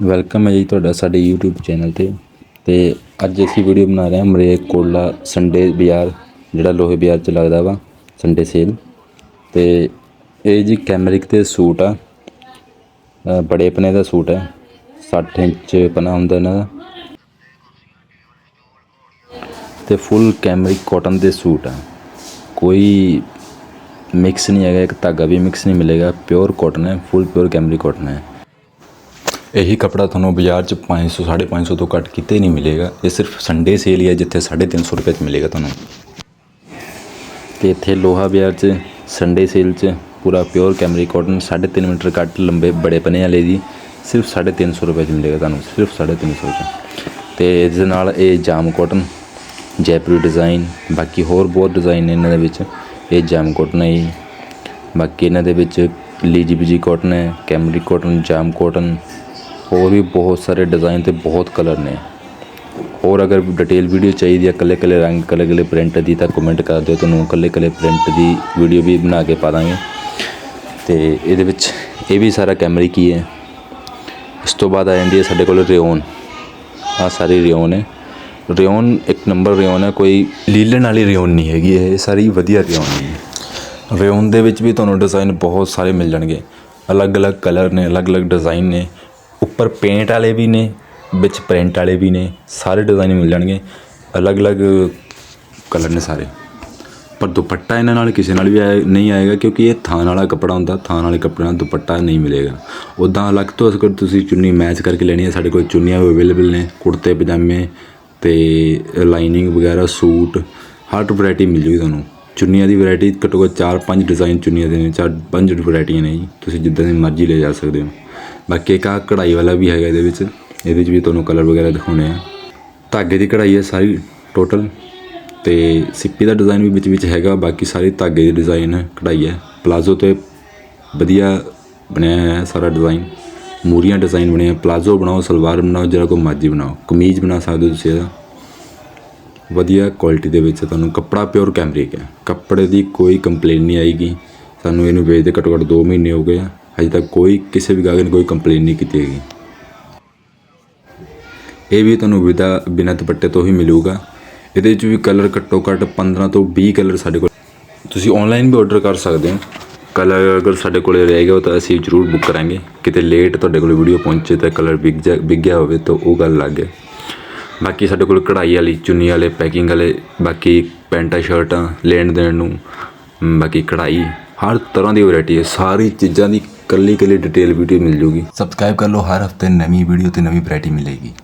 Welcome ਹੈ ਜੀ ਤੁਹਾਡਾ ਸਾਡੇ YouTube ਚੈਨਲ ਤੇ। ਤੇ ਅੱਜ ਅਸੀਂ ਵੀਡੀਓ ਬਣਾ ਰਹੇ ਹਾਂ ਮਰੇ ਕੋਲਾ ਸੰਡੇ ਬਾਜ਼ਾਰ ਜਿਹੜਾ ਲੋਹੇ ਬਾਜ਼ਾਰ ਚ ਲੱਗਦਾ ਵਾ ਸੰਡੇ ਸੇਲ ਤੇ ਇਹ ਜੀ ਕੈਮਰਿਕ ਤੇ ਸੂਟ ਆ। ਅ, ਬੜੇ ਪਨੇ ਦਾ ਸੂਟ ਹੈ। 60 ਇੰਚ ਪਨਾ ਹੁੰਦਾ ਇਹਨਾਂ ਦਾ। ਤੇ ਫੁੱਲ ਕੈਮਰਿਕ ਕਾਟਨ ਦੇ ਸੂਟ ਆ। ਕੋਈ ਮਿਕਸ ਨਹੀਂ ਹੈਗਾ ਇੱਕ ਧਾਗਾ ਵੀ ਮਿਕਸ ਨਹੀਂ ਮਿਲੇਗਾ। ਪਿਓਰ ਕਾਟਨ ਹੈ ਫੁੱਲ ਪਿਓਰ ਕੈਮਰਿਕ ਕਾਟਨ ਹੈ। ਇਹੀ ਕਪੜਾ ਤੁਹਾਨੂੰ ਬਾਜ਼ਾਰ 'ਚ 500 550 ਤੋਂ ਘੱਟ ਕਿਤੇ ਨਹੀਂ ਮਿਲੇਗਾ। ਇਹ ਸਿਰਫ ਸੰਡੇ ਸੇਲ ਹੀ ਹੈ, ਜਿੱਥੇ 350 ਰੁਪਏ 'ਚ ਮਿਲੇਗਾ ਤੁਹਾਨੂੰ। ਤੇ ਇੱਥੇ ਲੋਹਾ ਬਾਜ਼ਾਰ 'ਚ ਸੰਡੇ ਸੇਲ 'ਚ, ਪੂਰਾ ਪਿਓਰ ਕੈਮਰੀ ਕਾਟਨ 3.5 ਮੀਟਰ ਕੱਟ ਲੰਬੇ ਬੜੇ ਪਨੇ ਵਾਲੇ ਦੀ, ਸਿਰਫ 350 ਰੁਪਏ 'ਚ ਮਿਲੇਗਾ ਤੁਹਾਨੂੰ, ਸਿਰਫ 350 'ਚ। ਤੇ ਇਸ ਦੇ ਨਾਲ ਇਹ ਜਾਮ ਕਾਟਨ ਜੈਪੁਰੀ ਡਿਜ਼ਾਈਨ ਬਾਕੀ ਹੋਰ ਬਹੁਤ ਡਿਜ਼ਾਈਨ ਨੇ ਇਹਨਾਂ ਦੇ ਵਿੱਚ। ਇਹ ਜਾਮ ਕਾਟਨ ਹੈ ਜੀ। ਬਾਕੀ ਇਹਨਾਂ ਦੇ ਵਿੱਚ ਲੀਜੀ ਬੀਜੀ ਕਾਟਨ ਹੈ ਕੈਮਰੀ ਕਾਟਨ ਜਾਮ ਕਾਟਨ ਹੋਰ ਵੀ ਬਹੁਤ ਸਾਰੇ ਡਿਜ਼ਾਈਨ ਤੇ ਬਹੁਤ ਕਲਰ ਨੇ। ਹੋਰ ਅਗਰ ਡਿਟੇਲ ਵੀਡੀਓ ਚਾਹੀਦੀ ਹੈ ਕੱਲੇ ਕੱਲੇ ਰੰਗ ਕੱਲੇ ਕੱਲੇ ਪ੍ਰਿੰਟ ਦੀ, ਤਾਂ ਕਮੈਂਟ ਕਰ ਦਿਓ। ਤੁਹਾਨੂੰ ਕੱਲੇ ਕੱਲੇ ਪ੍ਰਿੰਟ ਦੀ ਵੀਡੀਓ ਵੀ ਬਣਾ ਕੇ ਪਾ ਦਾਂਗੇ। ਤੇ ਇਹਦੇ ਵਿੱਚ ਇਹ ਵੀ ਸਾਰਾ ਕੈਮਰੇ ਕੀ ਹੈ ਇਸ ਤੋਂ ਬਾਅਦ ਆ ਜਾਂਦੀ ਹੈ ਸਾਡੇ ਕੋਲ ਰਿਓਨ। ਆ ਸਾਰੀ ਰਿਓਨ ਹੈ। ਰਿਓਨ ਇੱਕ ਨੰਬਰ ਰਿਓਨ ਹੈ, ਕੋਈ ਲੀਲਣ ਵਾਲੀ ਰਿਓਨ ਨਹੀਂ ਹੈਗੀ ਇਹ। ਸਾਰੀ ਵਧੀਆ ਰਿਓਨ ਹੈ। ਰਿਓਨ ਦੇ ਵਿੱਚ ਵੀ ਤੁਹਾਨੂੰ ਡਿਜ਼ਾਈਨ ਬਹੁਤ ਸਾਰੇ ਮਿਲ ਜਾਣਗੇ। ਅਲੱਗ-ਅਲੱਗ ਕਲਰ ਨੇ, ਅਲੱਗ-ਅਲੱਗ ਡਿਜ਼ਾਈਨ ਨੇ। ਉੱਪਰ ਪੇਂਟ ਵਾਲੇ ਵੀ ਨੇ, ਵਿੱਚ ਪ੍ਰਿੰਟ ਵਾਲੇ ਵੀ ਨੇ, ਸਾਰੇ ਡਿਜ਼ਾਈਨ ਮਿਲ ਜਾਣਗੇ। ਅਲੱਗ-ਅਲੱਗ ਕਲਰ ਨੇ ਸਾਰੇ। ਪਰ ਦੁਪੱਟਾ ਇਹਨਾਂ ਨਾਲ ਕਿਸੇ ਨਾਲ ਵੀ ਆਏ, ਨਹੀਂ ਆਏਗਾ ਕਿਉਂਕਿ ਇਹ ਥਾਨ ਵਾਲਾ ਕੱਪੜਾ ਹੁੰਦਾ ਥਾਨ ਵਾਲੇ ਕੱਪੜੇ ਨਾਲ ਦੁਪੱਟਾ ਨਹੀਂ ਮਿਲੇਗਾ। ਉਦਾਂ ਅਲੱਗ ਤੋਂ ਅਗਰ ਤੁਸੀਂ ਚੁੰਨੀ ਮੈਚ ਕਰਕੇ ਲੈਣੀ ਹੈ, ਸਾਡੇ ਕੋਲ ਚੁੰਨੀਆਂ ਅਵੇਲੇਬਲ ਨੇ, ਕੁੜਤੇ, ਪਜਾਮੇ ਤੇ ਲਾਈਨਿੰਗ ਵਗੈਰਾ, ਸੂਟ, ਹਰ ਵੈਰਾਈਟੀ ਮਿਲ ਜੂਗੀ ਤੁਹਾਨੂੰ। ਚੁੰਨੀਆਂ ਦੀ ਵੈਰਾਈਟੀ ਘੱਟੋ ਘੱਟ 4-5 ਡਿਜ਼ਾਈਨ ਚੁੰਨੀਆਂ ਦੇ ਨੇ, ਚਾਰ ਪੰਜ ਵੈਰਾਈਟੀਆਂ ਨੇ ਜੀ। ਤੁਸੀਂ ਜਿੱਦਾਂ ਦੀ ਮਰਜ਼ੀ ਲੈ ਜਾ ਸਕਦੇ ਹੋ। ਬਾਕੀ ਇੱਕ ਆਹ ਕਢਾਈ ਵਾਲਾ ਵੀ ਹੈਗਾ ਇਹਦੇ ਵਿੱਚ। ਇਹਦੇ ਵਿੱਚ ਵੀ ਤੁਹਾਨੂੰ ਕਲਰ ਵਗੈਰਾ ਦਿਖਾਉਣੇ ਆ। ਧਾਗੇ ਦੀ ਕਢਾਈ ਹੈ ਸਾਰੀ ਟੋਟਲ ਤੇ ਸਿੱਪੀ ਦਾ ਡਿਜ਼ਾਈਨ ਵੀ ਵਿੱਚ ਵਿੱਚ ਹੈਗਾ, ਬਾਕੀ ਸਾਰੇ ਧਾਗੇ ਦੀ ਡਿਜ਼ਾਈਨ ਕਢਾਈ ਹੈ। ਪਲਾਜ਼ੋ ਤੇ ਵਧੀਆ ਬਣਿਆ ਹੋਇਆ ਹੈ ਸਾਰਾ ਡਿਜ਼ਾਈਨ ਮੂਰੀਆਂ ਡਿਜ਼ਾਈਨ ਬਣੇ ਆ ਪਲਾਜ਼ੋ ਬਣਾਓ, ਸਲਵਾਰ ਬਣਾਓ, ਜਿਹੜਾ ਕੋ ਮਰਜ਼ੀ ਬਣਾਓ। ਕਮੀਜ਼ ਬਣਾ ਸਕਦੇ ਹੋ ਤੁਸੀਂ ਇਹਦਾ। ਵਧੀਆ ਕੁਆਲਿਟੀ ਦੇ ਵਿੱਚ ਤੁਹਾਨੂੰ ਕੱਪੜਾ ਪਿਓਰ ਕੈਮਰਿਕ ਹੈ। ਕੱਪੜੇ ਦੀ ਕੋਈ ਕੰਪਲੇਨ ਨਹੀਂ ਆਏਗੀ। ਸਾਨੂੰ ਇਹਨੂੰ ਵੇਚਦੇ ਘੱਟੋ ਘੱਟ 2 ਮਹੀਨੇ ਹੋ ਗਏ ਆ। ਹਜੇ ਤੱਕ ਕੋਈ ਕਿਸੇ ਵੀ ਗਾਹਕ ਨੇ ਕੋਈ ਕੰਪਲੇਨ ਨਹੀਂ ਕੀਤੀ ਹੈਗੀ। ਇਹ ਵੀ ਤੁਹਾਨੂੰ ਵਿਦਾ ਬਿਨਾਂ ਦੁਪੱਟੇ ਤੋਂ ਹੀ ਮਿਲੂਗਾ। ਇਹਦੇ ਵਿੱਚ ਵੀ ਕਲਰ ਘੱਟੋ ਘੱਟ 15 ਤੋਂ 20 ਕਲਰ ਸਾਡੇ ਕੋਲ। ਤੁਸੀਂ ਆਨਲਾਈਨ ਵੀ ਆਰਡਰ ਕਰ ਸਕਦੇ ਹੋ। ਕਲਰ ਅਗਰ ਸਾਡੇ ਕੋਲੇ ਰਹੇਗਾ ਤਾਂ ਅਸੀਂ ਜ਼ਰੂਰ ਬੁੱਕ ਕਰਾਂਗੇ। ਕਿਤੇ ਲੇਟ ਤੁਹਾਡੇ ਕੋਲ ਵੀਡੀਓ ਪਹੁੰਚੇ ਤਾਂ ਕਲਰ ਵਿਗ ਜਾ, ਵਿਕ ਗਿਆ ਹੋਵੇ ਤਾਂ ਉਹ ਗੱਲ ਲੱਗ ਹੈ। ਬਾਕੀ ਸਾਡੇ ਕੋਲ ਕਢਾਈ ਵਾਲੀ, ਚੁੰਨੀ ਵਾਲੇ ਪੈਕਿੰਗ ਵਾਲੇ, ਬਾਕੀ ਪੈਂਟਾਂ, ਸ਼ਰਟਾਂ ਲੈਣ ਦੇਣ ਨੂੰ ਬਾਕੀ ਕਢਾਈ, ਹਰ ਤਰ੍ਹਾਂ ਦੀ ਵੈਰਾਈਟੀ ਹੈ। ਸਾਰੀ ਚੀਜ਼ਾਂ ਦੀ ਕੱਲੀ ਕੱਲੀ ਡਿਟੇਲ ਵੀਡੀਓ ਮਿਲ ਜੂਗੀ। ਸਬਸਕ੍ਰਾਈਬ ਕਰ ਲਓ, ਹਰ ਹਫ਼ਤੇ ਨਵੀਂ ਵੀਡੀਓ ਤੇ ਨਵੀਂ ਵੈਰਾਈਟੀ ਮਿਲੇਗੀ।